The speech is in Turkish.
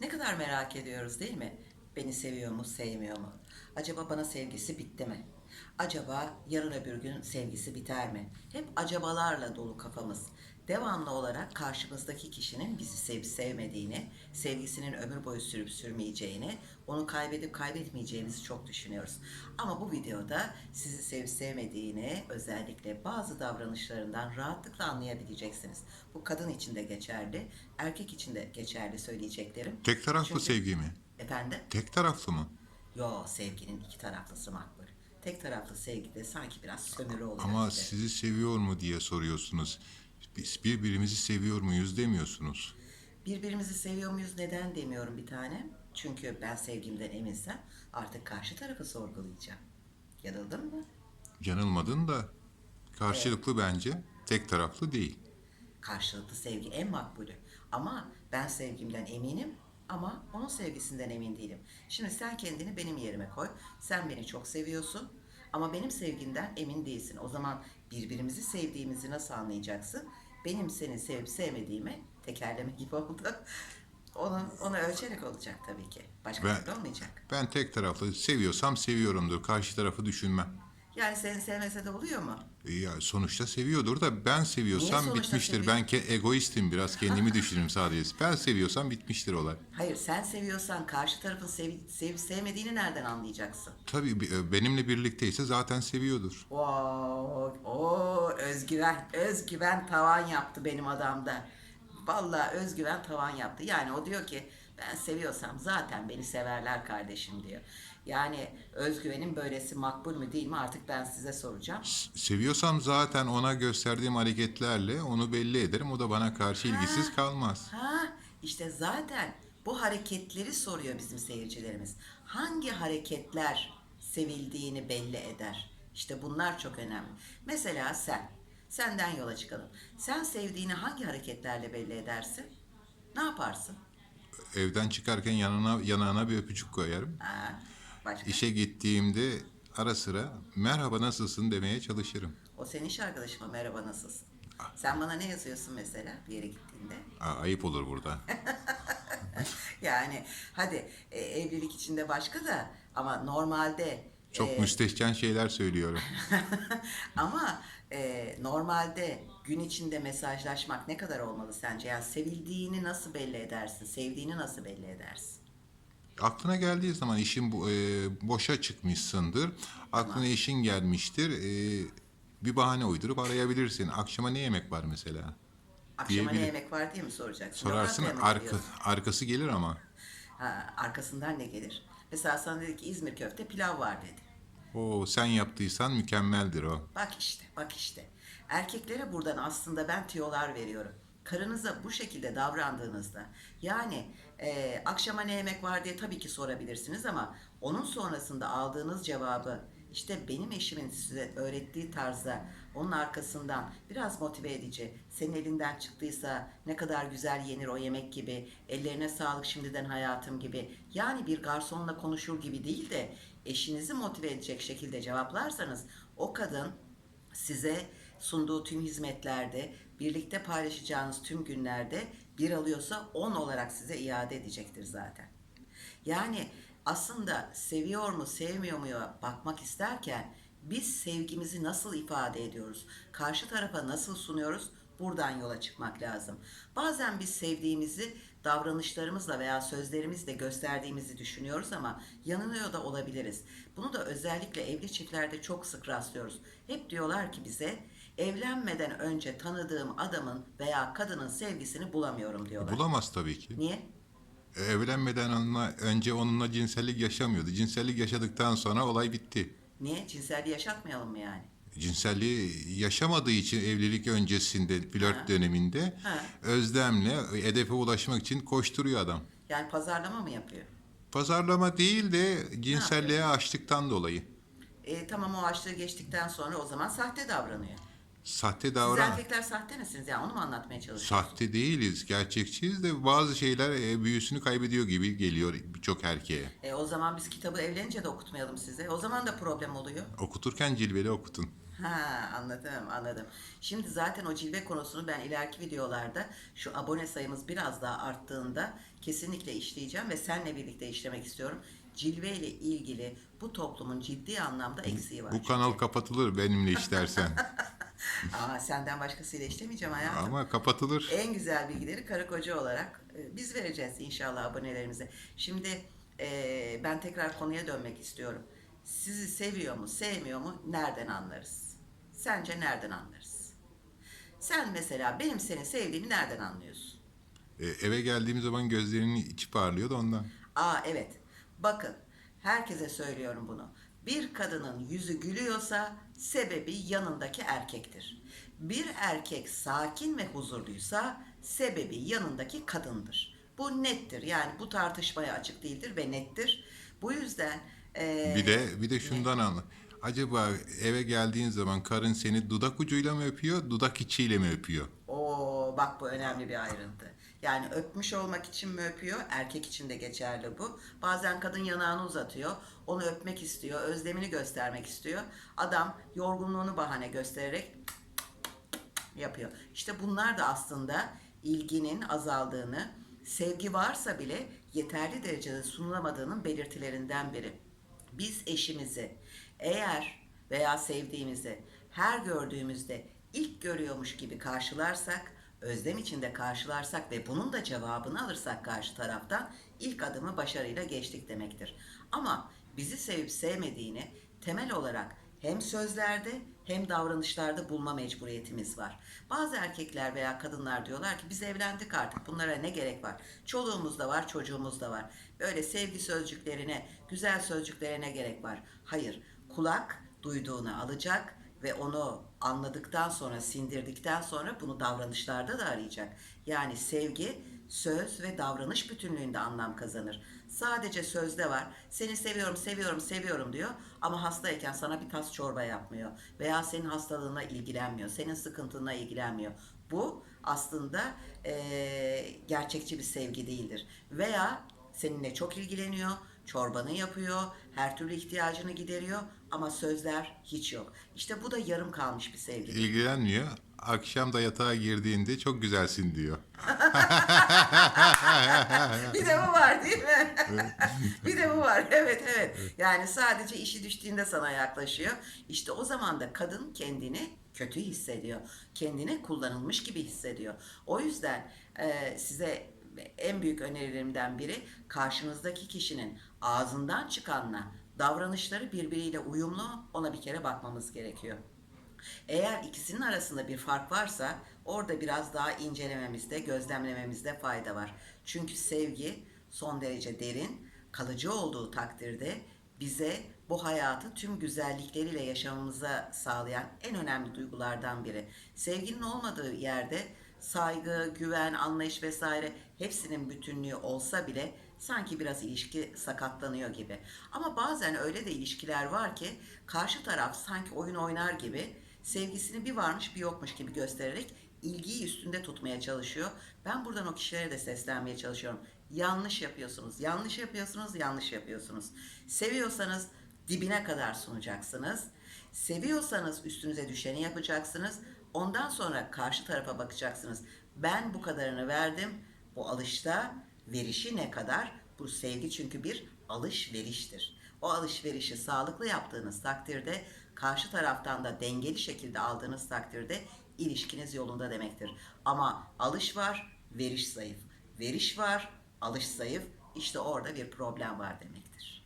Ne kadar merak ediyoruz değil mi? Beni seviyor mu, sevmiyor mu? Acaba bana sevgisi bitti mi? Acaba yarın öbür gün sevgisi biter mi? Hep acabalarla dolu kafamız. Devamlı olarak karşımızdaki kişinin bizi sevip sevmediğini, sevgisinin ömür boyu sürüp sürmeyeceğini, onu kaybedip kaybetmeyeceğimizi çok düşünüyoruz. Ama bu videoda sizi sevip sevmediğini, özellikle bazı davranışlarından rahatlıkla anlayabileceksiniz. Bu kadın için de geçerli, erkek için de geçerli söyleyeceklerim. Tek taraflı Çünkü- sevgi mi? Efendim? Tek taraflı mı? Yo sevginin iki taraflısı makbul. Tek taraflı sevgide sanki biraz sömürü oluyor. Ama gibi. sizi seviyor mu diye soruyorsunuz. Biz birbirimizi seviyor muyuz demiyorsunuz. Birbirimizi seviyor muyuz neden demiyorum bir tane. Çünkü ben sevgimden eminsem artık karşı tarafı sorgulayacağım. Yanıldım mı? Yanılmadın da karşılıklı bence tek taraflı değil. Karşılıklı sevgi en makbulü. Ama ben sevgimden eminim ama onun sevgisinden emin değilim. Şimdi sen kendini benim yerime koy. Sen beni çok seviyorsun ama benim sevgimden emin değilsin. O zaman birbirimizi sevdiğimizi nasıl anlayacaksın? Benim seni sevip sevmediğimi tekerleme gibi oldu. Onu, onu ölçerek olacak tabii ki. Başka Ben- türlü olmayacak. Ben tek taraflı seviyorsam seviyorumdur. Karşı tarafı düşünmem. Yani seni sevmese de oluyor mu? E Ya sonuçta seviyordur da ben seviyorsam sonuçta bitmiştir. seviyor? Ben ke- egoistim biraz kendimi düşünürüm sadece. Ben seviyorsam bitmiştir olay. Hayır sen seviyorsan karşı tarafın sev, sevip sevmediğini nereden anlayacaksın? Tabii bi- e, benimle birlikteyse zaten seviyordur. Wow, o özgüven, özgüven tavan yaptı benim adamda. Vallahi özgüven tavan yaptı. Yani o diyor ki ben seviyorsam zaten beni severler kardeşim diyor. Yani özgüvenin böylesi makbul mü değil mi artık ben size soracağım. Seviyorsam zaten ona gösterdiğim hareketlerle onu belli ederim. O da bana karşı ilgisiz kalmaz. Ha işte zaten bu hareketleri soruyor bizim seyircilerimiz. Hangi hareketler sevildiğini belli eder? İşte bunlar çok önemli. Mesela sen, senden yola çıkalım. Sen sevdiğini hangi hareketlerle belli edersin? Ne yaparsın? Evden çıkarken yanına yanağına bir öpücük koyarım. Ha, başka? İşe gittiğimde ara sıra merhaba nasılsın demeye çalışırım. O senin iş arkadaşın mı? Merhaba nasılsın? Sen bana ne yazıyorsun mesela bir yere gittiğinde? Aa, ayıp olur burada. Yani hadi e, evlilik içinde başka da ama normalde Çok e, müstehcen şeyler söylüyorum. Ama e, normalde gün içinde mesajlaşmak ne kadar olmalı sence? Yani sevildiğini nasıl belli edersin? Sevdiğini nasıl belli edersin? Aklına geldiği zaman işin e, boşa çıkmışsındır. Aklına işin gelmiştir. e, bir bahane uydurup arayabilirsin. Akşama ne yemek var mesela? Akşama ne Diyebilir. yemek var diye mi soracaksın? Sorarsın Lokantaya mı arka, arkası gelir ama. Ha, arkasından ne gelir? Mesela sana dedi ki İzmir köfte pilav var dedi. O sen yaptıysan mükemmeldir o. Bak işte, bak işte. Erkeklere buradan aslında ben tüyolar veriyorum. Karınıza bu şekilde davrandığınızda yani e, akşama ne yemek var diye tabii ki sorabilirsiniz ama onun sonrasında aldığınız cevabı işte benim eşimin size öğrettiği tarzda onun arkasından biraz motive edici, senin elinden çıktıysa ne kadar güzel yenir o yemek gibi, ellerine sağlık şimdiden hayatım gibi. Yani bir garsonla konuşur gibi değil de eşinizi motive edecek şekilde cevaplarsanız o kadın size sunduğu tüm hizmetlerde, birlikte paylaşacağınız tüm günlerde bir alıyorsa 10 olarak size iade edecektir zaten. Yani aslında seviyor mu, sevmiyor mu bakmak isterken biz sevgimizi nasıl ifade ediyoruz? Karşı tarafa nasıl sunuyoruz? Buradan yola çıkmak lazım. Bazen biz sevdiğimizi davranışlarımızla veya sözlerimizle gösterdiğimizi düşünüyoruz ama yanılıyor da olabiliriz. Bunu da özellikle evli çiftlerde çok sık rastlıyoruz. Hep diyorlar ki bize evlenmeden önce tanıdığım adamın veya kadının sevgisini bulamıyorum diyorlar. Bulamaz tabii ki. Niye? E, Evlenmeden onunla, önce onunla cinsellik yaşamıyordu. Cinsellik yaşadıktan sonra olay bitti. Niye? Cinselliği yaşatmayalım mı yani? Cinselliği yaşamadığı için evlilik öncesinde, flört Ha. döneminde Ha. özlemle hedefe ulaşmak için koşturuyor adam. Yani pazarlama mı yapıyor? Pazarlama değil de cinselliğe açtıktan dolayı. E, tamam o açlığı geçtikten sonra o zaman sahte davranıyor. Sahte Siz davran. erkekler sahte misiniz? Yani onu mu anlatmaya çalışıyorsunuz? Sahte değiliz, gerçekçiyiz de bazı şeyler e, büyüsünü kaybediyor gibi geliyor birçok erkeğe. E, o zaman biz kitabı evlenince de okutmayalım size. O zaman da problem oluyor. Okuturken cilveli okutun. Ha anladım anladım. Şimdi zaten o cilve konusunu ben ileriki videolarda şu abone sayımız biraz daha arttığında kesinlikle işleyeceğim ve seninle birlikte işlemek istiyorum. Cilve ile ilgili bu toplumun ciddi anlamda eksiği var. Bu kanal kapatılır benimle işlersen. Aa, senden başkasıyla işlemeyeceğim hayatım. Ama kapatılır. En güzel bilgileri karı koca olarak e, biz vereceğiz inşallah abonelerimize. Şimdi e, ben tekrar konuya dönmek istiyorum. Sizi seviyor mu, sevmiyor mu? Nereden anlarız? Sence nereden anlarız? Sen mesela benim seni sevdiğimi nereden anlıyorsun? E, eve geldiğim zaman gözlerinin içi parlıyor da ondan. Aa evet. Bakın herkese söylüyorum bunu. Bir kadının yüzü gülüyorsa sebebi yanındaki erkektir. Bir erkek sakin ve huzurluysa sebebi yanındaki kadındır. Bu nettir. Yani bu tartışmaya açık değildir ve nettir. Bu yüzden eee, Bir de bir de şundan anla. Acaba eve geldiğin zaman karın seni dudak ucuyla mı öpüyor, dudak içiyle mi öpüyor? Bak bu önemli bir ayrıntı. Yani öpmüş olmak için mi öpüyor? Erkek için de geçerli bu. Bazen kadın yanağını uzatıyor. Onu öpmek istiyor. Özlemini göstermek istiyor. Adam yorgunluğunu bahane göstererek yapıyor. İşte bunlar da aslında ilginin azaldığını, sevgi varsa bile yeterli derecede sunulamadığının belirtilerinden biri. Biz eşimizi eğer veya sevdiğimizi her gördüğümüzde ilk görüyormuş gibi karşılarsak, özlem içinde karşılarsak ve bunun da cevabını alırsak karşı taraftan ilk adımı başarıyla geçtik demektir. Ama bizi sevip sevmediğini temel olarak hem sözlerde hem davranışlarda bulma mecburiyetimiz var. Bazı erkekler veya kadınlar diyorlar ki biz evlendik artık bunlara ne gerek var? Çoluğumuz da var, çocuğumuz da var. Böyle sevgi sözcüklerine, güzel sözcüklere ne gerek var? Hayır, kulak duyduğunu alacak ve onu anladıktan sonra, sindirdikten sonra bunu davranışlarda da arayacak. Yani sevgi söz ve davranış bütünlüğünde anlam kazanır. Sadece sözde var. Seni seviyorum, seviyorum, seviyorum diyor ama hastayken sana bir tas çorba yapmıyor veya senin hastalığına ilgilenmiyor, senin sıkıntına ilgilenmiyor. Bu aslında eee, gerçekçi bir sevgi değildir. Veya seninle çok ilgileniyor, çorbanı yapıyor, her türlü ihtiyacını gideriyor ama sözler hiç yok. İşte bu da yarım kalmış bir sevgi. İlgilenmiyor. Akşam da yatağa girdiğinde çok güzelsin diyor. bir de bu var değil mi? bir de bu var. Evet evet. Yani sadece işi düştüğünde sana yaklaşıyor. İşte o zaman da kadın kendini kötü hissediyor. Kendini kullanılmış gibi hissediyor. O yüzden e, size en büyük önerilerimden biri karşınızdaki kişinin ağzından çıkanla davranışları birbiriyle uyumlu ona bir kere bakmamız gerekiyor. Eğer ikisinin arasında bir fark varsa orada biraz daha incelememizde, gözlemlememizde fayda var. Çünkü sevgi son derece derin, kalıcı olduğu takdirde bize bu hayatı tüm güzellikleriyle yaşamamıza sağlayan en önemli duygulardan biri. Sevginin olmadığı yerde saygı, güven, anlayış vesaire hepsinin bütünlüğü olsa bile sanki biraz ilişki sakatlanıyor gibi. Ama bazen öyle de ilişkiler var ki karşı taraf sanki oyun oynar gibi sevgisini bir varmış bir yokmuş gibi göstererek ilgiyi üstünde tutmaya çalışıyor. Ben buradan o kişilere de seslenmeye çalışıyorum. Yanlış yapıyorsunuz, yanlış yapıyorsunuz, yanlış yapıyorsunuz. Seviyorsanız dibine kadar sunacaksınız. Seviyorsanız üstünüze düşeni yapacaksınız. Ondan sonra karşı tarafa bakacaksınız. Ben bu kadarını verdim. Bu alışta verişi ne kadar? Bu sevgi çünkü bir alışveriştir. O alışverişi sağlıklı yaptığınız takdirde karşı taraftan da dengeli şekilde aldığınız takdirde ilişkiniz yolunda demektir. Ama alış var, veriş zayıf. Veriş var, alış zayıf. İşte orada bir problem var demektir.